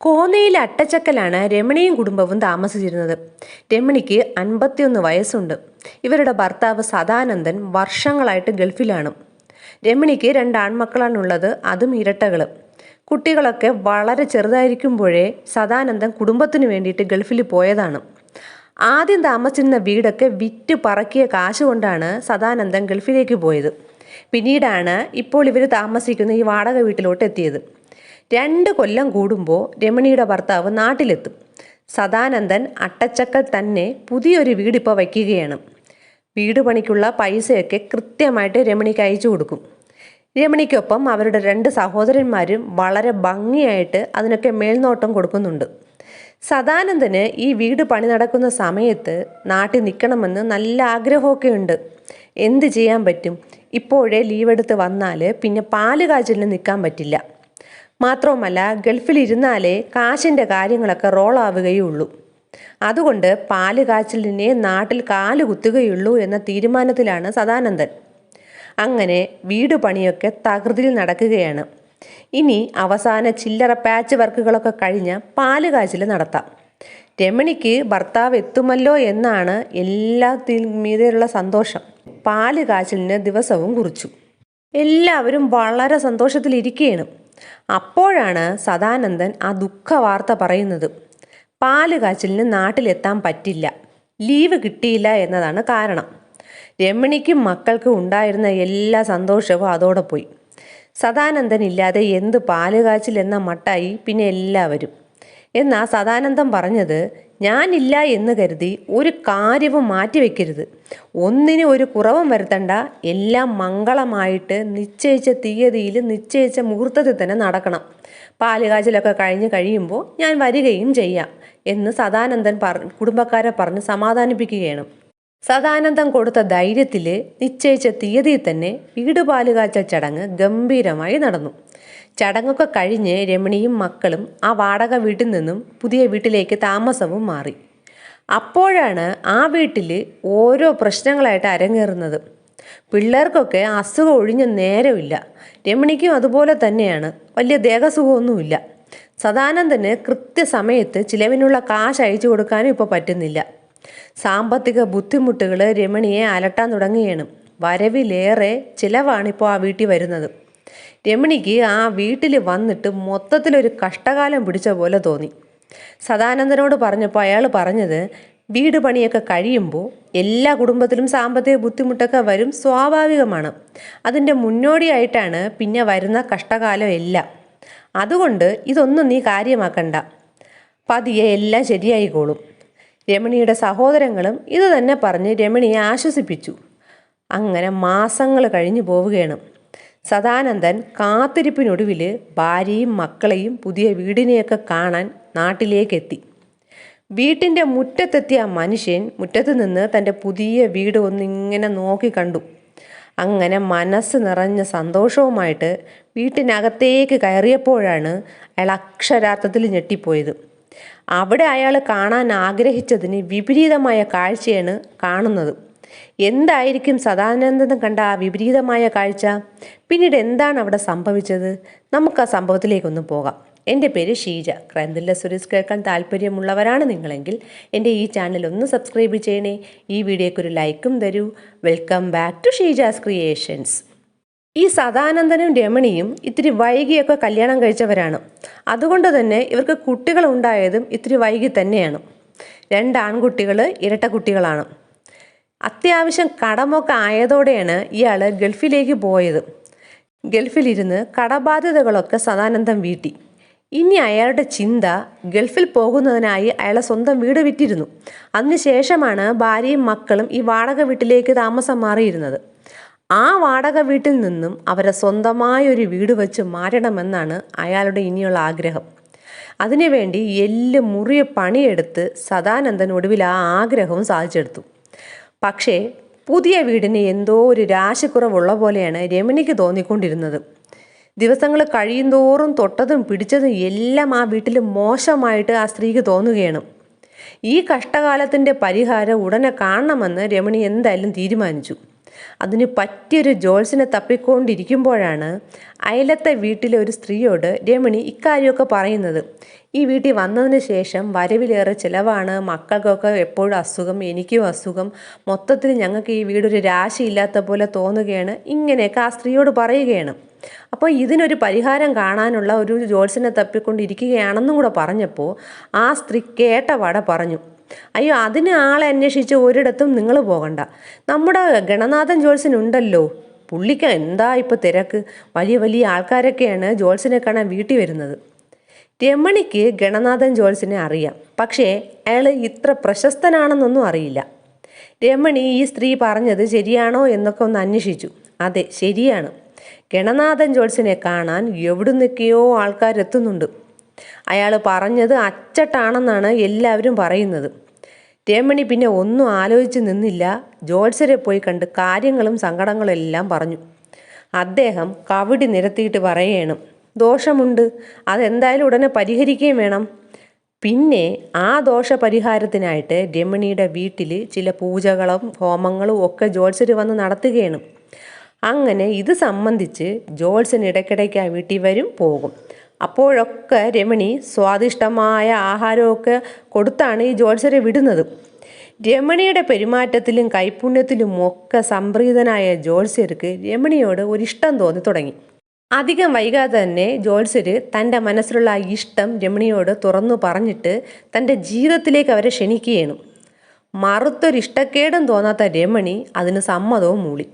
കോന്നയിലെ അട്ടച്ചക്കലാണ് രമണിയും കുടുംബവും താമസിച്ചിരുന്നത്. രമണിക്ക് അൻപത്തിയൊന്ന് വയസ്സുണ്ട്. ഇവരുടെ ഭർത്താവ് സദാനന്ദൻ വർഷങ്ങളായിട്ട് ഗൾഫിലാണ്. രമണിക്ക് രണ്ട് ആൺമക്കളാണുള്ളത് അതും ഇരട്ടകൾ കുട്ടികളൊക്കെ വളരെ ചെറുതായിരിക്കുമ്പോഴേ സദാനന്ദൻ കുടുംബത്തിന് വേണ്ടിയിട്ട് ഗൾഫിൽ പോയതാണ്. ആദ്യം താമസിച്ചിരുന്ന വീടൊക്കെ വിറ്റ് പറക്കിയ കാശ് കൊണ്ടാണ് സദാനന്ദൻ ഗൾഫിലേക്ക് പോയത്. പിന്നീടാണ് ഇപ്പോൾ ഇവർ താമസിക്കുന്ന ഈ വാടക വീട്ടിലോട്ട് എത്തിയത് രണ്ട് കൊല്ലം കൂടുമ്പോൾ രമണിയുടെ ഭർത്താവ് നാട്ടിലെത്തും. സദാനന്ദൻ അട്ടച്ചക്കൽ തന്നെ പുതിയൊരു വീടിപ്പോൾ വയ്ക്കുകയാണ്. വീട് പണിക്കുള്ള പൈസയൊക്കെ കൃത്യമായിട്ട് രമണിക്ക് അയച്ചു കൊടുക്കും. രമണിക്കൊപ്പം അവരുടെ രണ്ട് സഹോദരന്മാരും വളരെ ഭംഗിയായിട്ട് അതിനൊക്കെ മേൽനോട്ടം കൊടുക്കുന്നുണ്ട്. സദാനന്ദന് ഈ വീട് പണി നടക്കുന്ന സമയത്ത് നാട്ടിൽ നിൽക്കണമെന്ന് നല്ല ആഗ്രഹമൊക്കെ ഉണ്ട്. എന്ത് ചെയ്യാൻ പറ്റും? ഇപ്പോഴേ ലീവെടുത്ത് വന്നാൽ പിന്നെ പാൽ കാച്ചിലിന് നിൽക്കാൻ പറ്റില്ല. മാത്രവുമല്ല ഗൾഫിലിരുന്നാലേ കാശിന്റെ കാര്യങ്ങളൊക്കെ റോളാവുകയുള്ളൂ. അതുകൊണ്ട് പാൽ കാച്ചിലിനെ നാട്ടിൽ കാൽ കുത്തുകയുള്ളൂ എന്ന തീരുമാനത്തിലാണ് സദാനന്ദൻ. അങ്ങനെ വീട് പണിയൊക്കെ തകൃതിയിൽ നടക്കുകയാണ്. ഇനി അവസാന ചില്ലറ പാച്ച് വർക്കുകളൊക്കെ കഴിഞ്ഞ് പാൽ കാച്ചിൽ നടത്താം. രമണിക്ക് ഭർത്താവ് എത്തുമല്ലോ എന്നാണ് എല്ലാത്തിൽ മീതെയുള്ള സന്തോഷം. പാൽ കാച്ചിലിന് ദിവസവും കുറിച്ചു. എല്ലാവരും വളരെ സന്തോഷത്തിലിരിക്കുകയാണ്. അപ്പോഴാണ് സദാനന്ദൻ ആ ദുഃഖ വാർത്ത പറയുന്നത്. പാൽ കാച്ചിലിന് നാട്ടിലെത്താൻ പറ്റില്ല. ലീവ് കിട്ടിയില്ല എന്നതാണ് കാരണം. രമണിക്കും മക്കൾക്കും ഉണ്ടായിരുന്ന എല്ലാ സന്തോഷവും അതോടെ പോയി. സദാനന്ദൻ ഇല്ലാതെ എന്ത് പാൽ കാച്ചിൽ എന്ന മട്ടായി പിന്നെ എല്ലാവരും. എന്നാ സദാനന്ദൻ പറഞ്ഞത് ഞാനില്ല എന്ന് കരുതി ഒരു കാര്യവും മാറ്റിവെക്കരുത്. ഒന്നിന് ഒരു കുറവും വരുത്തണ്ട. എല്ലാം മംഗളമായിട്ട് നിശ്ചയിച്ച തീയതിയിൽ നിശ്ചയിച്ച മുഹൂർത്തത്തിൽ തന്നെ നടക്കണം. പാലുകാച്ചിലൊക്കെ കഴിഞ്ഞ് കഴിയുമ്പോൾ ഞാൻ വരികയും ചെയ്യാം എന്ന് സദാനന്ദൻ പറ കുടുംബക്കാരെ പറഞ്ഞ് സമാധാനിപ്പിക്കുകയാണ്. സദാനന്ദൻ കൊടുത്ത ധൈര്യത്തിൽ നിശ്ചയിച്ച തീയതിയിൽ തന്നെ വീട് പാലുകാച്ചൽ ചടങ്ങ് ഗംഭീരമായി നടന്നു. ചടങ്ങൊക്കെ കഴിഞ്ഞ് രമണിയും മക്കളും ആ വാടക വീട്ടിൽ നിന്നും പുതിയ വീട്ടിലേക്ക് താമസവും മാറി. അപ്പോഴാണ് ആ വീട്ടിൽ ഓരോ പ്രശ്നങ്ങളായിട്ട് അരങ്ങേറുന്നത്. പിള്ളേർക്കൊക്കെ അസുഖം ഒഴിഞ്ഞ നേരമില്ല. രമണിക്കും അതുപോലെ തന്നെയാണ്. വലിയ ദേഹസുഖമൊന്നുമില്ല. സദാനന്ദന് കൃത്യസമയത്ത് ചിലവിനുള്ള കാശ് അയച്ചു കൊടുക്കാനും ഇപ്പോൾ പറ്റുന്നില്ല. സാമ്പത്തിക ബുദ്ധിമുട്ടുകൾ രമണിയെ അലട്ടാൻ തുടങ്ങുകയാണ്. വരവിലേറെ ചിലവാണിപ്പോൾ ആ വീട്ടിൽ വരുന്നത്. രമണിക്ക് ആ വീട്ടിൽ വന്നിട്ട് മൊത്തത്തിലൊരു കഷ്ടകാലം പിടിച്ച പോലെ തോന്നി. സദാനന്ദനോട് പറഞ്ഞപ്പോൾ അയാൾ പറഞ്ഞത് വീട് പണിയൊക്കെ കഴിയുമ്പോൾ എല്ലാ കുടുംബത്തിലും സാമ്പത്തിക ബുദ്ധിമുട്ടൊക്കെ വരും സ്വാഭാവികമാണ്. അതിന്റെ മുന്നോടിയായിട്ടാണ് പിന്നെ വരുന്ന കഷ്ടകാലം എല്ലാം. അതുകൊണ്ട് ഇതൊന്നും നീ കാര്യമാക്കണ്ട. പതിയെ എല്ലാം ശരിയായിക്കോളും. രമണിയുടെ സഹോദരങ്ങളും ഇത് തന്നെ പറഞ്ഞ് രമണിയെ ആശ്വസിപ്പിച്ചു. അങ്ങനെ മാസങ്ങൾ കഴിഞ്ഞു പോവുകയാണ്. സദാനന്ദൻ കാത്തിരിപ്പിനൊടുവിൽ ഭാര്യയും മക്കളെയും പുതിയ വീടിനെയൊക്കെ കാണാൻ നാട്ടിലേക്കെത്തി. വീട്ടിന്റെ മുറ്റത്തെത്തിയ മനുഷ്യൻ മുറ്റത്ത് നിന്ന് തന്റെ പുതിയ വീട് ഒന്നിങ്ങനെ നോക്കി കണ്ടു. അങ്ങനെ മനസ്സ് നിറഞ്ഞ സന്തോഷവുമായിട്ട് വീട്ടിനകത്തേക്ക് കയറിയപ്പോഴാണ് അയാൾ അക്ഷരാർത്ഥത്തിൽ ഞെട്ടിപ്പോയത്. അവിടെ അയാൾ കാണാൻ ആഗ്രഹിച്ചതിന് വിപരീതമായ കാഴ്ചയാണ് കാണുന്നത്. എന്തായിരിക്കും സദാനന്ദൻ കണ്ട ആ വിപരീതമായ കാഴ്ച? പിന്നീട് എന്താണ് അവിടെ സംഭവിച്ചത്? നമുക്ക് ആ സംഭവത്തിലേക്കൊന്ന് പോകാം. എന്റെ പേര് ഷീജ. ക്രൈംതില്ല സുരേഷ് കേൾക്കാൻ താല്പര്യമുള്ളവരാണ് നിങ്ങളെങ്കിൽ എന്റെ ഈ ചാനൽ ഒന്ന് സബ്സ്ക്രൈബ് ചെയ്യണേ. ഈ വീഡിയോയ്ക്ക് ഒരു ലൈക്കും തരൂ. Welcome back to Sheeja's creations. ഈ സദാനന്ദനും രമണിയും ഇത്തിരി വൈകിയൊക്കെ കല്യാണം കഴിച്ചവരാണ്. അതുകൊണ്ട് തന്നെ ഇവർക്ക് കുട്ടികൾ ഉണ്ടായതും ഇത്തിരി വൈകി തന്നെയാണ്. രണ്ട് ആൺകുട്ടികൾ ഇരട്ട കുട്ടികളാണ്. അത്യാവശ്യം കടമൊക്കെ ആയതോടെയാണ് ഇയാൾ ഗൾഫിലേക്ക് പോയത്. ഗൾഫിലിരുന്ന് കടബാധ്യതകളൊക്കെ സദാനന്ദം വീട്ടി. ഇനി അയാളുടെ ചിന്ത ഗൾഫിൽ പോകുന്നതിനായി അയാളെ സ്വന്തം വീട് വിറ്റിരുന്നു. അതിനുശേഷമാണ് ഭാര്യയും മക്കളും ഈ വാടക വീട്ടിലേക്ക് താമസം മാറിയിരുന്നത്. ആ വാടക വീട്ടിൽ നിന്നും അവരെ സ്വന്തമായ ഒരു വീട് വെച്ച് മാറ്റണമെന്നാണ് അയാളുടെ ഇനിയുള്ള ആഗ്രഹം. അതിനുവേണ്ടി എല്ല് മുറിയ പണിയെടുത്ത് സദാനന്ദൻ ഒടുവിൽ ആ ആഗ്രഹവും സാധിച്ചെടുത്തു. പക്ഷേ പുതിയ വീടിന് എന്തോ ഒരു രാശിക്കുറവുള്ള പോലെയാണ് രമണിക്ക് തോന്നിക്കൊണ്ടിരുന്നത്. ദിവസങ്ങൾ കഴിയുന്തോറും തൊട്ടതും പിടിച്ചതും എല്ലാം ആ വീട്ടിൽ മോശമായിട്ട് ആ സ്ത്രീക്ക് തോന്നുകയാണ്. ഈ കഷ്ടകാലത്തിന്റെ പരിഹാരം ഉടനെ കാണണമെന്ന് രമണി എന്തായാലും തീരുമാനിച്ചു. അതിന് പറ്റിയൊരു ജോൾസിനെ തപ്പിക്കൊണ്ടിരിക്കുമ്പോഴാണ് അയലത്തെ വീട്ടിലെ ഒരു സ്ത്രീയോട് രമണി ഇക്കാര്യമൊക്കെ പറയുന്നത്. ഈ വീട്ടിൽ വന്നതിന് ശേഷം വരവിലേറെ ചിലവാണ്. മക്കൾക്കൊക്കെ എപ്പോഴും അസുഖം എനിക്കും അസുഖം. മൊത്തത്തിൽ ഞങ്ങൾക്ക് ഈ വീടൊരു രാശിയില്ലാത്ത പോലെ തോന്നുകയാണ്. ഇങ്ങനെയൊക്കെ ആ സ്ത്രീയോട് പറയുകയാണ്. അപ്പോൾ ഇതിനൊരു പരിഹാരം കാണാനുള്ള ഒരു ജോത്സ്യനെ തപ്പിക്കൊണ്ടിരിക്കുകയാണെന്നും കൂടെ പറഞ്ഞപ്പോൾ ആ സ്ത്രീ കേട്ട വട പറഞ്ഞു അയ്യോ അതിന് ആളെ അന്വേഷിച്ച് ഒരിടത്തും നിങ്ങൾ പോകണ്ട. നമ്മുടെ ഗണനാഥൻ ജോത്സ്യനുണ്ടല്ലോ പുള്ളിക്ക് എന്താ ഇപ്പോൾ തിരക്ക്? വലിയ വലിയ ആൾക്കാരൊക്കെയാണ് ജോത്സ്യനെ കാണാൻ വീട്ടിൽ വരുന്നത്. രമണിക്ക് ഗണനാഥൻ ജോത്സ്യനെ അറിയാം. പക്ഷേ അയാൾ ഇത്ര പ്രശസ്തനാണെന്നൊന്നും അറിയില്ല. രമണി ഈ സ്ത്രീ പറഞ്ഞത് ശരിയാണോ എന്നൊക്കെ ഒന്ന് അന്വേഷിച്ചു. അതെ ശരിയാണ്. ഗണനാഥൻ ജോത്സ്യനെ കാണാൻ എവിടുന്നൊക്കെയോ ആൾക്കാരെത്തുന്നുണ്ട്. അയാൾ പറഞ്ഞത് അച്ചട്ടാണെന്നാണ് എല്ലാവരും പറയുന്നത്. രമണി പിന്നെ ഒന്നും ആലോചിച്ച് നിന്നില്ല. ജോത്സരെ പോയി കണ്ട് കാര്യങ്ങളും സങ്കടങ്ങളും എല്ലാം പറഞ്ഞു. അദ്ദേഹം കവിടി നിരത്തിയിട്ട് പറയണം. ദോഷമുണ്ട്. അതെന്തായാലും ഉടനെ പരിഹരിക്കുകയും വേണം. പിന്നെ ആ ദോഷ പരിഹാരത്തിനായിട്ട് രമണിയുടെ വീട്ടിൽ ചില പൂജകളും ഹോമങ്ങളും ഒക്കെ ജോത്സർ വന്ന് നടത്തുകയാണ്. അങ്ങനെ ഇത് സംബന്ധിച്ച് ജോത്സൻ ഇടയ്ക്കിടയ്ക്ക് ആ വീട്ടിൽ വരും പോകും. അപ്പോഴൊക്കെ രമണി സ്വാദിഷ്ടമായ ആഹാരമൊക്കെ കൊടുത്താണ് ഈ ജോത്സരെ വിടുന്നത്. രമണിയുടെ പെരുമാറ്റത്തിലും കൈപുണ്യത്തിലും ഒക്കെ സംപ്രീതനായ ജോത്സ്യർക്ക് രമണിയോട് ഇഷ്ടം തോന്നി തുടങ്ങി. അധികം വൈകാതെ തന്നെ ജോത്സ്യർ തന്റെ മനസ്സിലുള്ള ഇഷ്ടം രമണിയോട് തുറന്നു പറഞ്ഞിട്ട് തന്റെ ജീവിതത്തിലേക്ക് അവരെ ക്ഷണിക്കുകയാണ്. മറുത്തൊരിഷ്ടക്കേടും തോന്നാത്ത രമണി അതിന് സമ്മതവും മൂളി.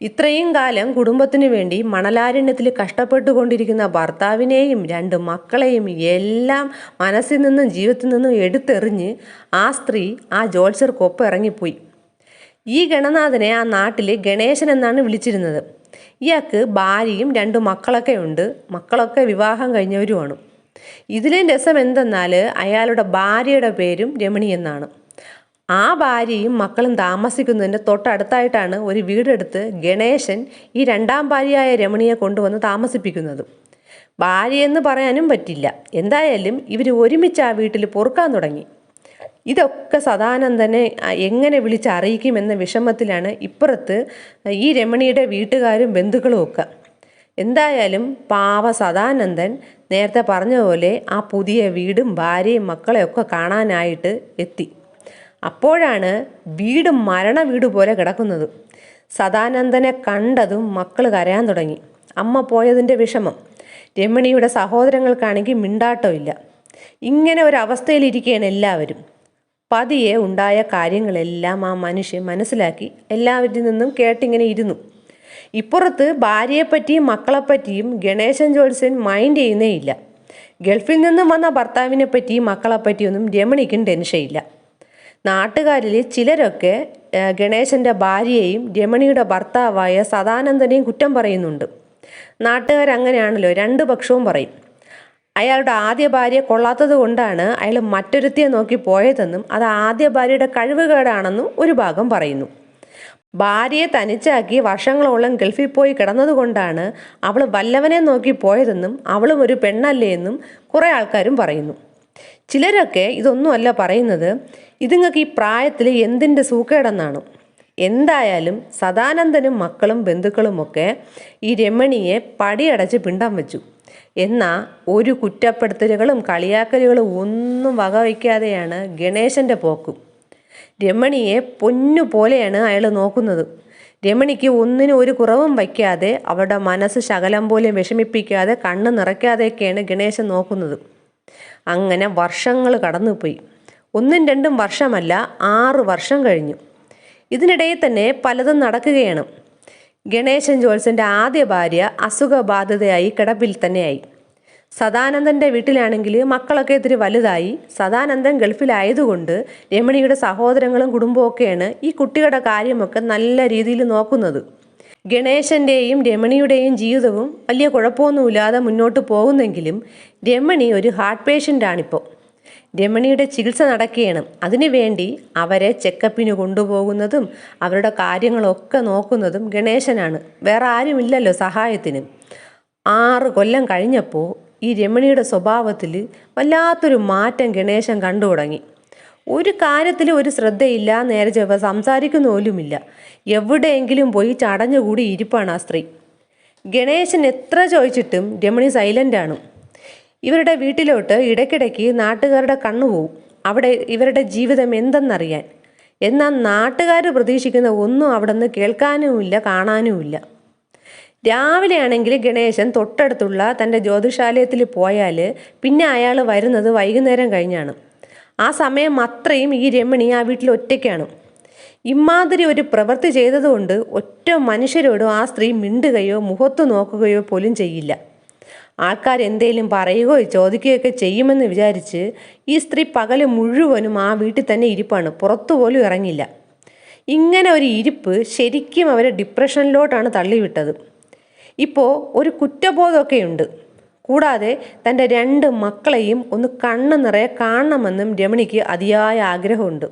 ഇത്രയും കാലം കുടുംബത്തിനു വേണ്ടി മണലാരണ്യത്തിൽ കഷ്ടപ്പെട്ടുകൊണ്ടിരിക്കുന്ന ഭർത്താവിനെയും രണ്ട് മക്കളെയും എല്ലാം മനസ്സിൽ നിന്നും ജീവിതത്തിൽ നിന്നും എടുത്തെറിഞ്ഞ് ആ സ്ത്രീ ആ ജോത്സ്യർക്കൊപ്പം ഇറങ്ങിപ്പോയി. ഈ ഗണനാഥനെ ആ നാട്ടിൽ ഗണേശൻ എന്നാണ് വിളിച്ചിരുന്നത്. ഇയാൾക്ക് ഭാര്യയും രണ്ട് മക്കളൊക്കെ ഉണ്ട്. മക്കളൊക്കെ വിവാഹം കഴിഞ്ഞവരുമാണ്. ഇതിലെ രസം എന്തെന്നാൽ അയാളുടെ ഭാര്യയുടെ പേരും രമണി എന്നാണ്. ആ ഭാര്യയും മക്കളും താമസിക്കുന്നതിന്റെ തൊട്ടടുത്തായിട്ടാണ് ഒരു വീടെടുത്ത് ഗണേശൻ ഈ രണ്ടാം ഭാര്യയായ രമണിയെ കൊണ്ടുവന്ന് താമസിപ്പിക്കുന്നത്. ഭാര്യയെന്ന് പറയാനും പറ്റില്ല. എന്തായാലും ഇവർ ഒരുമിച്ച് ആ വീട്ടിൽ പൊറുക്കാൻ തുടങ്ങി. ഇതൊക്കെ സദാനന്ദനെ എങ്ങനെ വിളിച്ചറിയിക്കുമെന്ന വിഷമത്തിലാണ് ഇപ്പുറത്ത് ഈ രമണിയുടെ വീട്ടുകാരും ബന്ധുക്കളും ഒക്കെ. എന്തായാലും പാവ സദാനന്ദൻ നേരത്തെ പറഞ്ഞതുപോലെ പോലെ ആ പുതിയ വീടും ഭാര്യയും മക്കളെയൊക്കെ കാണാനായിട്ട് എത്തി. അപ്പോഴാണ് വീട് മരണ വീട് പോലെ കിടക്കുന്നത്. സദാനന്ദനെ കണ്ടതും മക്കൾ കരയാൻ തുടങ്ങി. അമ്മ പോയതിന്റെ വിഷമം. രമണിയുടെ സഹോദരങ്ങൾക്കാണെങ്കിൽ മിണ്ടാട്ടമില്ല ഇങ്ങനെ ഒരു അവസ്ഥയിലിരിക്കുകയാണ് എല്ലാവരും. പതിയെ ഉണ്ടായ കാര്യങ്ങളെല്ലാം ആ മനുഷ്യൻ മനസ്സിലാക്കി എല്ലാവരിൽ നിന്നും കേട്ടിങ്ങനെ ഇരുന്നു. ഇപ്പുറത്ത് ഭാര്യയെപ്പറ്റിയും മക്കളെപ്പറ്റിയും ഗണേശൻ ജോത്സ്യൻ മൈൻഡ് ചെയ്യുന്നേ ഇല്ല. ഗൾഫിൽ നിന്നും വന്ന ഭർത്താവിനെ പറ്റിയും മക്കളെപ്പറ്റിയൊന്നും രമണിക്കും ടെൻഷനില്ല. നാട്ടുകാരിൽ ചിലരൊക്കെ ഗണേശന്റെ ഭാര്യയെയും രമണിയുടെ ഭർത്താവായ സദാനന്ദനെയും കുറ്റം പറയുന്നുണ്ട്. നാട്ടുകാരങ്ങനെയാണല്ലോ രണ്ട് പക്ഷവും പറയും. അയാളുടെ ആദ്യ ഭാര്യ കൊള്ളാത്തത് കൊണ്ടാണ് അയാൾ മറ്റൊരുത്തിയെ നോക്കി പോയതെന്നും അത് ആദ്യ ഭാര്യയുടെ കഴിവുകേടാണെന്നും ഒരു ഭാഗം പറയുന്നു. ഭാര്യയെ തനിച്ചാക്കി വർഷങ്ങളോളം ഗൾഫിൽ പോയി കിടന്നതുകൊണ്ടാണ് അവൾ വല്ലവനെ നോക്കി പോയതെന്നും അവളും ഒരു പെണ്ണല്ലേ എന്നും കുറേ ആൾക്കാരും പറയുന്നു. ചിലരൊക്കെ ഇതൊന്നുമല്ല പറയുന്നത് ഇതുങ്ങൾക്ക് ഈ പ്രായത്തിൽ എന്തിന്റെ സൂക്കേടെന്നാണ്. എന്തായാലും സദാനന്ദനും മക്കളും ബന്ധുക്കളുമൊക്കെ ഈ രമണിയെ പടിയടച്ച് പിണ്ടം വെച്ചു. എന്നാൽ ഒരു കുറ്റപ്പെടുത്തലുകളും കളിയാക്കലുകളും ഒന്നും വകവയ്ക്കാതെയാണ് ഗണേശന്റെ പോക്കും. രമണിയെ പൊന്നു പോലെയാണ് അയാൾ നോക്കുന്നത്. രമണിക്ക് ഒന്നിനും ഒരു കുറവും വയ്ക്കാതെ അവരുടെ മനസ്സ് ശകലം പോലെ വിഷമിപ്പിക്കാതെ കണ്ണ് നിറയ്ക്കാതെയൊക്കെയാണ് ഗണേശൻ നോക്കുന്നത്. അങ്ങനെ വർഷങ്ങൾ കടന്നുപോയി. ഒന്നും രണ്ടും വർഷമല്ല ആറ് വർഷം കഴിഞ്ഞു. ഇതിനിടയിൽ തന്നെ പലതും നടക്കുകയാണ്. ഗണേശൻ ജോത്സന്റെ ആദ്യ ഭാര്യ അസുഖബാധിതയായി കിടപ്പിൽ തന്നെയായി. സദാനന്ദന്റെ വീട്ടിലാണെങ്കിൽ മക്കളൊക്കെ ഇത്തിരി വലുതായി. സദാനന്ദൻ ഗൾഫിലായതുകൊണ്ട് രമണിയുടെ സഹോദരങ്ങളും കുടുംബമൊക്കെയാണ് ഈ കുട്ടികളുടെ കാര്യമൊക്കെ നല്ല രീതിയിൽ നോക്കുന്നത്. ഗണേശന്റെയും രമണിയുടെയും ജീവിതവും വലിയ കുഴപ്പമൊന്നുമില്ലാതെ മുന്നോട്ട് പോകുന്നെങ്കിലും രമണി ഒരു ഹാർട്ട് പേഷ്യന്റാണിപ്പോൾ രമണിയുടെ ചികിത്സ നടക്കുകയാണ്. അതിനുവേണ്ടി അവരെ ചെക്കപ്പിന് കൊണ്ടുപോകുന്നതും അവരുടെ കാര്യങ്ങളൊക്കെ നോക്കുന്നതും ഗണേശനാണ്. വേറെ ആരുമില്ലല്ലോ സഹായത്തിന്. ആറ് കൊല്ലം കഴിഞ്ഞപ്പോൾ ഈ രമണിയുടെ സ്വഭാവത്തിൽ വല്ലാത്തൊരു മാറ്റം ഗണേശൻ കണ്ടു തുടങ്ങി. ഒരു കാര്യത്തിൽ ഒരു ശ്രദ്ധയില്ല നേരെ ചെവ സംസാരിക്കുന്ന പോലുമില്ല. എവിടെയെങ്കിലും പോയി ചടഞ്ഞുകൂടി ഇരിപ്പാണ് ആ സ്ത്രീ. ഗണേശൻ എത്ര ചോദിച്ചിട്ടും രമണി സൈലന്റാണ് ഇവരുടെ വീട്ടിലോട്ട് ഇടയ്ക്കിടയ്ക്ക് നാട്ടുകാരുടെ കണ്ണുപോവും അവിടെ ഇവരുടെ ജീവിതം എന്തെന്നറിയാൻ. എന്നാൽ നാട്ടുകാർ പ്രതീക്ഷിക്കുന്ന ഒന്നും അവിടെ നിന്ന് കേൾക്കാനുമില്ല കാണാനുമില്ല. രാവിലെയാണെങ്കിൽ ഗണേശൻ തൊട്ടടുത്തുള്ള തന്റെ ജ്യോതിഷാലയത്തിൽ പോയാൽ പിന്നെ അയാൾ വരുന്നത് വൈകുന്നേരം കഴിഞ്ഞാണ്. ആ സമയം അത്രയും ഈ രമണി ആ വീട്ടിൽ ഒറ്റയ്ക്കാണ്. ഇമാതിരി ഒരു പ്രവൃത്തി ചെയ്തതുകൊണ്ട് ഒറ്റ മനുഷ്യരോടും ആ സ്ത്രീ മിണ്ടുകയോ മുഖത്ത് നോക്കുകയോ പോലും ചെയ്യില്ല. ആൾക്കാർ എന്തേലും പറയുകയോ ചോദിക്കുകയൊക്കെ ചെയ്യുമെന്ന് വിചാരിച്ച് ഈ സ്ത്രീ പകൽ മുഴുവനും ആ വീട്ടിൽ തന്നെ ഇരിപ്പാണ്. പുറത്തുപോലും ഇറങ്ങില്ല. ഇങ്ങനെ ഒരു ഇരിപ്പ് ശരിക്കും അവരെ ഡിപ്രഷനിലോട്ടാണ് തള്ളിവിട്ടത്. ഇപ്പോൾ ഒരു കുറ്റബോധമൊക്കെയുണ്ട് കൂടാതെ തന്റെ രണ്ട് മക്കളെയും ഒന്ന് കണ്ണ് നിറയെ കാണണമെന്നും രമണിക്ക് അതിയായ ആഗ്രഹമുണ്ട്.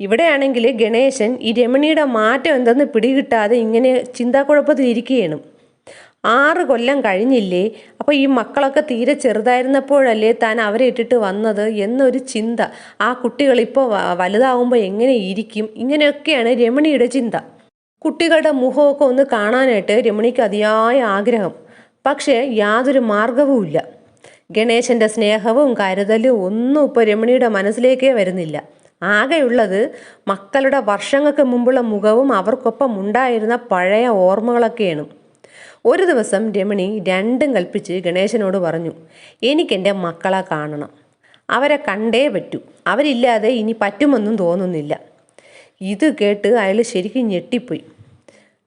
ഇവിടെയാണെങ്കിൽ ഗണേശൻ ഈ രമണിയുടെ മാറ്റം എന്തെന്ന് പിടികിട്ടാതെ ഇങ്ങനെ ചിന്താക്കുഴപ്പത്തിലിരിക്കുകയാണ്. ആറ് കൊല്ലം കഴിഞ്ഞില്ലേ? അപ്പോൾ ഈ മക്കളൊക്കെ തീരെ ചെറുതായിരുന്നപ്പോഴല്ലേ താൻ അവരെ ഇട്ടിട്ട് വന്നത് എന്നൊരു ചിന്ത. ആ കുട്ടികൾ ഇപ്പോൾ വലുതാവുമ്പോൾ എങ്ങനെ ഇരിക്കും? ഇങ്ങനെയൊക്കെയാണ് രമണിയുടെ ചിന്ത. കുട്ടികളുടെ മുഖമൊക്കെ ഒന്ന് കാണാനായിട്ട് രമണിക്ക് അതിയായ ആഗ്രഹം. പക്ഷേ യാതൊരു മാർഗവുമില്ല ഗണേശന്റെ സ്നേഹവും കരുതലും ഒന്നും ഇപ്പോൾ രമണിയുടെ മനസ്സിലേക്കേ വരുന്നില്ല. ആകെയുള്ളത് മക്കളുടെ വർഷങ്ങൾക്ക് മുമ്പുള്ള മുഖവും അവർക്കൊപ്പം ഉണ്ടായിരുന്ന പഴയ ഓർമ്മകളൊക്കെയാണ്. ഒരു ദിവസം രമണി രണ്ടും കൽപ്പിച്ച് ഗണേശനോട് പറഞ്ഞു എനിക്കെന്റെ മക്കളെ കാണണം. അവരെ കണ്ടേ പറ്റൂ. അവരില്ലാതെ ഇനി പറ്റുമെന്നും തോന്നുന്നില്ല. ഇത് കേട്ട് അയാൾ ശരിക്കും ഞെട്ടിപ്പോയി.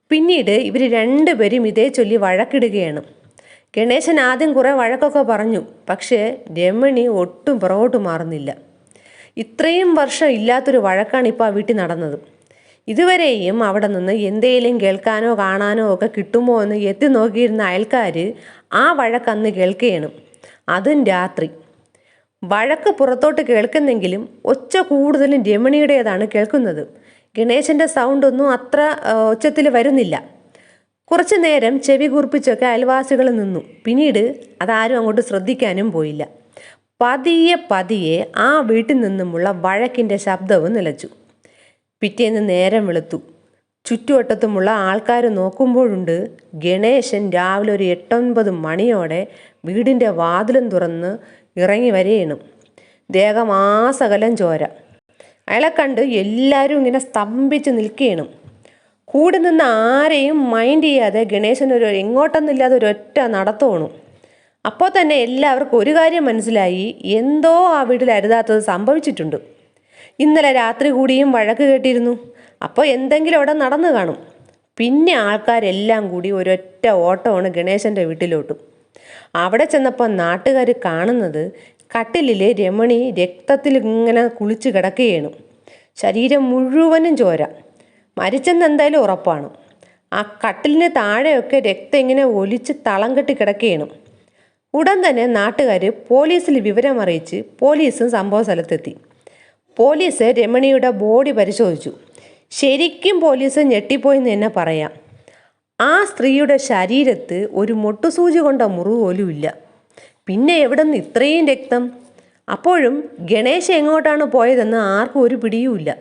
പിന്നീട് ഇവർ രണ്ടുപേരും ഇതേ ചൊല്ലി വഴക്കിടുകയാണ്. ഗണേശൻ ആദ്യം കുറേ വഴക്കൊക്കെ പറഞ്ഞു പക്ഷേ രമണി ഒട്ടും പുറകോട്ട് മാറുന്നില്ല. ഇത്രയും വർഷം ഇല്ലാത്തൊരു വഴക്കാണ് ഇപ്പോൾ ആ വീട്ടിൽ നടന്നത്. ഇതുവരെയും അവിടെ നിന്ന് എന്തേലും കേൾക്കാനോ കാണാനോ ഒക്കെ കിട്ടുമോ എന്ന് എത്തി നോക്കിയിരുന്ന അയൽക്കാർ ആ വഴക്കന്ന് കേൾക്കുകയാണ് അതും രാത്രി. വഴക്ക് പുറത്തോട്ട് കേൾക്കുന്നെങ്കിലും ഒച്ച കൂടുതലും രമണിയുടേതാണ് കേൾക്കുന്നത്. ഗണേശന്റെ സൗണ്ടൊന്നും അത്ര ഒച്ചത്തിൽ വരുന്നില്ല. കുറച്ചു നേരം ചെവി കുറിപ്പിച്ചൊക്കെ അയൽവാസികൾ നിന്നു. പിന്നീട് അതാരും അങ്ങോട്ട് ശ്രദ്ധിക്കാനും പോയില്ല. പതിയെ പതിയെ ആ വീട്ടിൽ നിന്നുമുള്ള വഴക്കിന്റെ ശബ്ദവും നിലച്ചു. പിറ്റേന്ന് നേരം വെളുത്തു. ചുറ്റുവട്ടത്തുമുള്ള ആൾക്കാർ നോക്കുമ്പോഴുണ്ട് ഗണേശൻ രാവിലെ ഒരു എട്ടൊൻപത് മണിയോടെ വീടിന്റെ വാതിലും തുറന്ന് ഇറങ്ങി വരെയാണ് ദേഹമാസകലം ചോര. അയാളെ കണ്ട് എല്ലാവരും ഇങ്ങനെ സ്തംഭിച്ച് നിൽക്കുകയാണ് കൂടെ നിന്ന് ആരെയും മൈൻഡ് ചെയ്യാതെ ഗണേശൻ ഒരു എങ്ങോട്ടൊന്നുമില്ലാതെ ഒരൊറ്റ നടത്തോണു. അപ്പോൾ തന്നെ എല്ലാവർക്കും ഒരു കാര്യം മനസ്സിലായി. എന്തോ ആ വീട്ടിൽ അരുതാത്തത് സംഭവിച്ചിട്ടുണ്ട്. ഇന്നലെ രാത്രി കൂടിയും വഴക്ക് കേട്ടിരുന്നു. അപ്പോൾ എന്തെങ്കിലും അവിടെ നടന്നു കാണും. പിന്നെ ആൾക്കാരെല്ലാം കൂടി ഒരൊറ്റ ഓട്ടമാണ് ഗണേശന്റെ വീട്ടിലോട്ടും. അവിടെ ചെന്നപ്പോൾ നാട്ടുകാർ കാണുന്നത് കട്ടിലിലെ രമണി രക്തത്തിൽ ഇങ്ങനെ കുളിച്ച് കിടക്കുകയാണ്. ശരീരം മുഴുവനും ചോര. മരിച്ചെന്ന് എന്തായാലും ഉറപ്പാണ്. ആ കട്ടിലിന് താഴെയൊക്കെ രക്തം ഇങ്ങനെ ഒലിച്ച് തളം കെട്ടി കിടക്കുകയാണ്. ഉടൻ തന്നെ നാട്ടുകാർ പോലീസിൽ വിവരം അറിയിച്ച് പോലീസും സംഭവ സ്ഥലത്തെത്തി. പോലീസ് രമണിയുടെ ബോഡി പരിശോധിച്ചു. ശരിക്കും പോലീസ് ഞെട്ടിപ്പോയെന്ന് തന്നെ പറയാം. ആ സ്ത്രീയുടെ ശരീരത്ത് ഒരു മൊട്ടുസൂചി കൊണ്ട മുറിവ് പോലും പിന്നെ എവിടെ നിന്ന് ഇത്രയും രക്തം? അപ്പോഴും ഗണേശ് എങ്ങോട്ടാണ് പോയതെന്ന് ആർക്കും ഒരു പിടിയുമില്ല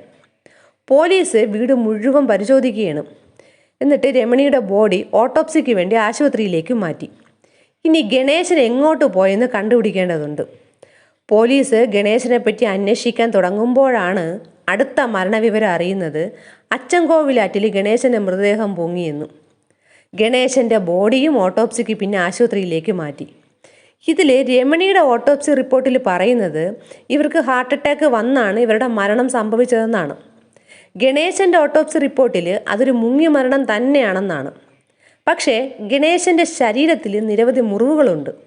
പോലീസ് വീട് മുഴുവൻ പരിശോധിക്കുകയാണ്. എന്നിട്ട് രമണിയുടെ ബോഡി ഓട്ടോപ്സിക്ക് വേണ്ടി ആശുപത്രിയിലേക്ക് മാറ്റി. ഇനി ഗണേശൻ എങ്ങോട്ട് പോയെന്ന് കണ്ടുപിടിക്കേണ്ടതുണ്ട്. പോലീസ് ഗണേശനെ പറ്റി അന്വേഷിക്കാൻ തുടങ്ങുമ്പോഴാണ് അടുത്ത മരണവിവരം അറിയുന്നത്. അച്ചൻകോവിലാറ്റിൽ ഗണേശന്റെ മൃതദേഹം പൊങ്ങിയെന്നു ഗണേശന്റെ ബോഡിയും ഓട്ടോപ്സിക്ക് പിന്നെ ആശുപത്രിയിലേക്ക് മാറ്റി. ഇതിൽ രമണിയുടെ ഓട്ടോപ്സി റിപ്പോർട്ടിൽ പറയുന്നത് ഇവർക്ക് ഹാർട്ട് അറ്റാക്ക് വന്നാണ് ഇവരുടെ മരണം സംഭവിച്ചതെന്നാണ്. ഗണേശന്റെ ഓട്ടോപ്സി റിപ്പോർട്ടിൽ അതൊരു മുങ്ങി മരണം തന്നെയാണെന്നാണ്. പക്ഷേ ഗണേശന്റെ ശരീരത്തിൽ നിരവധി മുറിവുകളുണ്ട്.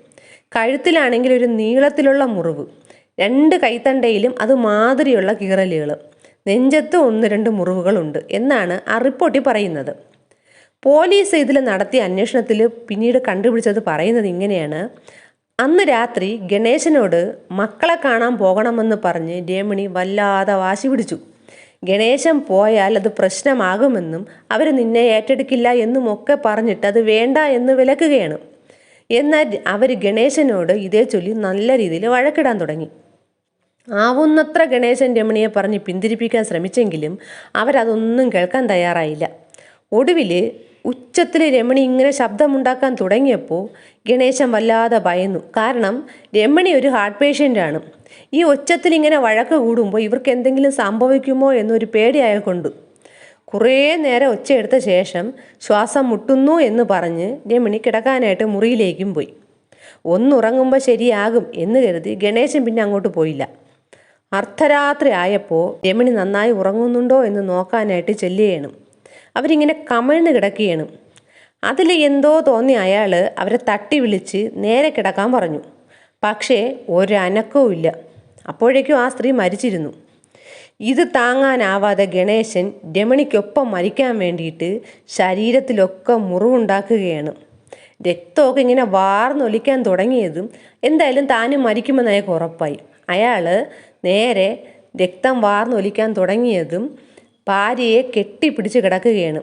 കഴുത്തിലാണെങ്കിൽ ഒരു നീളത്തിലുള്ള മുറിവ്. രണ്ട് കൈത്തണ്ടയിലും അത് മാതിരിയുള്ള കീറലുകൾ നെഞ്ചത്ത് ഒന്ന് രണ്ട് മുറിവുകളുണ്ട് എന്നാണ് ആ റിപ്പോർട്ടിൽ പറയുന്നത്. പോലീസ് ഇതിൽ നടത്തിയ അന്വേഷണത്തിൽ പിന്നീട് കണ്ടുപിടിച്ചത് പറയുന്നത് ഇങ്ങനെയാണ്. അന്ന് രാത്രി ഗണേശനോട് മക്കളെ കാണാൻ പോകണമെന്ന് പറഞ്ഞ് രമണി വല്ലാതെ വാശി പിടിച്ചു. ഗണേശൻ പോയാൽ അത് പ്രശ്നമാകുമെന്നും അവർ നിന്നെ ഏറ്റെടുക്കില്ല എന്നും ഒക്കെ പറഞ്ഞിട്ട് അത് വേണ്ട എന്ന് വിലക്കുകയാണ്. എന്നാൽ അവർ ഗണേശനോട് ഇതേ ചൊല്ലി നല്ല രീതിയിൽ വഴക്കിടാൻ തുടങ്ങി. ആവുന്നത്ര ഗണേശൻ രമണിയെ പറഞ്ഞ് പിന്തിരിപ്പിക്കാൻ ശ്രമിച്ചെങ്കിലും അവരതൊന്നും കേൾക്കാൻ തയ്യാറായില്ല. ഒടുവിൽ ഉച്ചത്തിൽ രമണി ഇങ്ങനെ ശബ്ദമുണ്ടാക്കാൻ തുടങ്ങിയപ്പോൾ ഗണേശൻ വല്ലാതെ ഭയന്നു. കാരണം രമണി ഒരു ഹാർട്ട് പേഷ്യന്റാണ്. ഈ ഉച്ചത്തിൽ ഇങ്ങനെ വഴക്ക് കൂടുമ്പോൾ ഇവർക്ക് എന്തെങ്കിലും സംഭവിക്കുമോ എന്നൊരു പേടിയായ അയാൾക്കുണ്ട് കുറേ നേരം ഒച്ചയെടുത്ത ശേഷം ശ്വാസം മുട്ടുന്നു എന്ന് പറഞ്ഞ് രമണി കിടക്കാനായിട്ട് മുറിയിലേക്കും പോയി. ഒന്നുറങ്ങുമ്പോൾ ശരിയാകും എന്ന് കരുതി ഗണേശൻ പിന്നെ അങ്ങോട്ട് പോയില്ല. അർദ്ധരാത്രി ആയപ്പോൾ രമണി നന്നായി ഉറങ്ങുന്നുണ്ടോ എന്ന് നോക്കാനായിട്ട് ചെല്ലുകയാണ്. അവരിങ്ങനെ കമിഴ്ന്ന് കിടക്കുകയാണ്. അതിൽ എന്തോ തോന്നി അയാൾ അവരെ തട്ടി വിളിച്ച് നേരെ കിടക്കാൻ പറഞ്ഞു. പക്ഷേ ഒരനക്കവും ഇല്ല അപ്പോഴേക്കും ആ സ്ത്രീ മരിച്ചിരുന്നു. ഇത് താങ്ങാനാവാതെ ഗണേശൻ രമണിക്കൊപ്പം മരിക്കാൻ വേണ്ടിയിട്ട് ശരീരത്തിലൊക്കെ മുറിവുണ്ടാക്കുകയാണ്. രക്തമൊക്കെ ഇങ്ങനെ വാർന്നൊലിക്കാൻ തുടങ്ങിയതും എന്തായാലും താനും മരിക്കുമെന്ന് അയാൾക്ക് ഉറപ്പായി. അയാൾ നേരെ രക്തം വാർന്നൊലിക്കാൻ തുടങ്ങിയതും ഭാര്യയെ കെട്ടിപ്പിടിച്ച് കിടക്കുകയാണ്.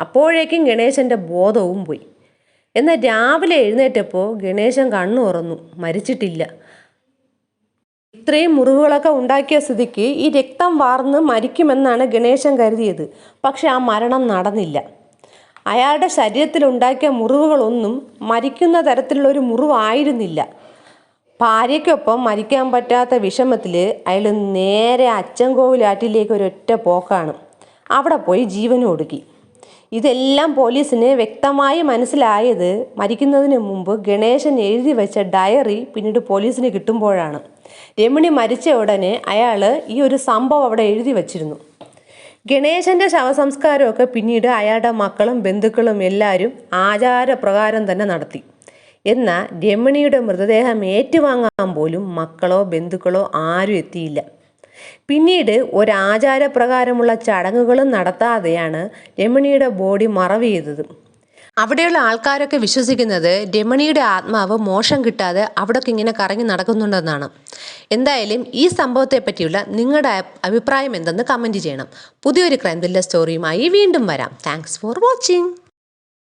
അപ്പോഴേക്കും ഗണേശന്റെ ബോധവും പോയി. എന്നാൽ രാവിലെ എഴുന്നേറ്റപ്പോൾ ഗണേശൻ കണ്ണു തുറന്നു മരിച്ചിട്ടില്ല. ഇത്രയും മുറിവുകളൊക്കെ ഉണ്ടാക്കിയ സ്ഥിതിക്ക് ഈ രക്തം വാർന്ന് മരിക്കുമെന്നാണ് ഗണേശൻ കരുതിയത്. പക്ഷെ ആ മരണം നടന്നില്ല. അയാളുടെ ശരീരത്തിൽ ഉണ്ടാക്കിയ മുറിവുകളൊന്നും മരിക്കുന്ന തരത്തിലുള്ള ഒരു മുറിവായിരുന്നില്ല. ഭാര്യയ്ക്കൊപ്പം മരിക്കാൻ പറ്റാത്ത വിഷമത്തിൽ അയാൾ നേരെ അച്ചൻകോവിലാറ്റിലേക്ക് ഒരൊറ്റ പോക്കാണ്. അവിടെ പോയി ജീവനും ഒടുക്കി. ഇതെല്ലാം പോലീസിന് വ്യക്തമായി മനസ്സിലായത് മരിക്കുന്നതിന് മുമ്പ് ഗണേശൻ എഴുതി വെച്ച ഡയറി പിന്നീട് പോലീസിന് കിട്ടുമ്പോഴാണ്. രമണി മരിച്ച ഉടനെ അയാൾ ഈ ഒരു സംഭവം അവിടെ എഴുതി വച്ചിരുന്നു. ഗണേശന്റെ ശവസംസ്കാരമൊക്കെ പിന്നീട് അയാളുടെ മക്കളും ബന്ധുക്കളും എല്ലാവരും ആചാരപ്രകാരം തന്നെ നടത്തി. എന്നാൽ രമണിയുടെ മൃതദേഹം ഏറ്റുവാങ്ങാൻ പോലും മക്കളോ ബന്ധുക്കളോ ആരും എത്തിയില്ല. പിന്നീട് ഒരാചാരപ്രകാരമുള്ള ചടങ്ങുകളും നടത്താതെയാണ് രമണിയുടെ ബോഡി മറവ് ചെയ്തത്. അവിടെയുള്ള ആൾക്കാരൊക്കെ വിശ്വസിക്കുന്നത് രമണിയുടെ ആത്മാവ് മോശം കിട്ടാതെ അവിടൊക്കെ ഇങ്ങനെ കറങ്ങി നടക്കുന്നുണ്ടെന്നാണ്. എന്തായാലും ഈ സംഭവത്തെ പറ്റിയുള്ള നിങ്ങളുടെ അഭിപ്രായം എന്തെന്ന് കമന്റ് ചെയ്യണം. പുതിയൊരു ക്രൈം ത്രില്ലർ സ്റ്റോറിയുമായി വീണ്ടും വരാം. Thanks for watching